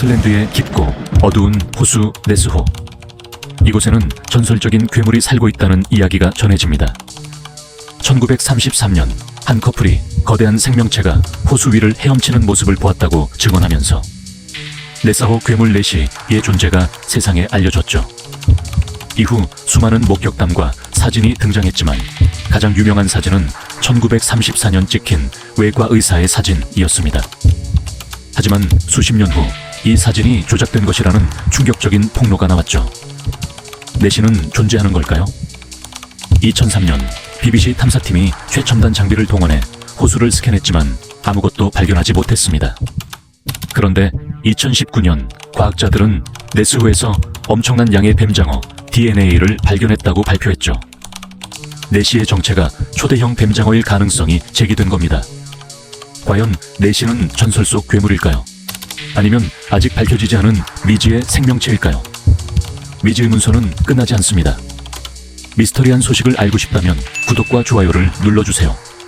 스코틀랜드의 깊고 어두운 호수 네스호. 이곳에는 전설적인 괴물이 살고 있다는 이야기가 전해집니다. 1933년 한 커플이 거대한 생명체가 호수 위를 헤엄치는 모습을 보았다고 증언하면서 네사호 괴물 넷이 의 존재가 세상에 알려졌죠. 이후 수많은 목격담과 사진이 등장했지만 가장 유명한 사진은 1934년 찍힌 외과 의사의 사진이었습니다. 하지만 수십 년 후 이 사진이 조작된 것이라는 충격적인 폭로가 나왔죠. 내신은 존재하는 걸까요? 2003년 BBC 탐사팀이 최첨단 장비를 동원해 호수를 스캔했지만 아무것도 발견하지 못했습니다. 그런데 2019년 과학자들은 네스호에서 엄청난 양의 뱀장어 DNA를 발견했다고 발표했죠. 네시의 정체가 초대형 뱀장어일 가능성이 제기된 겁니다. 과연 네시는 전설 속 괴물일까요? 아니면 아직 밝혀지지 않은 미지의 생명체일까요? 미지의 문서는 끝나지 않습니다. 미스터리한 소식을 알고 싶다면 구독과 좋아요를 눌러주세요.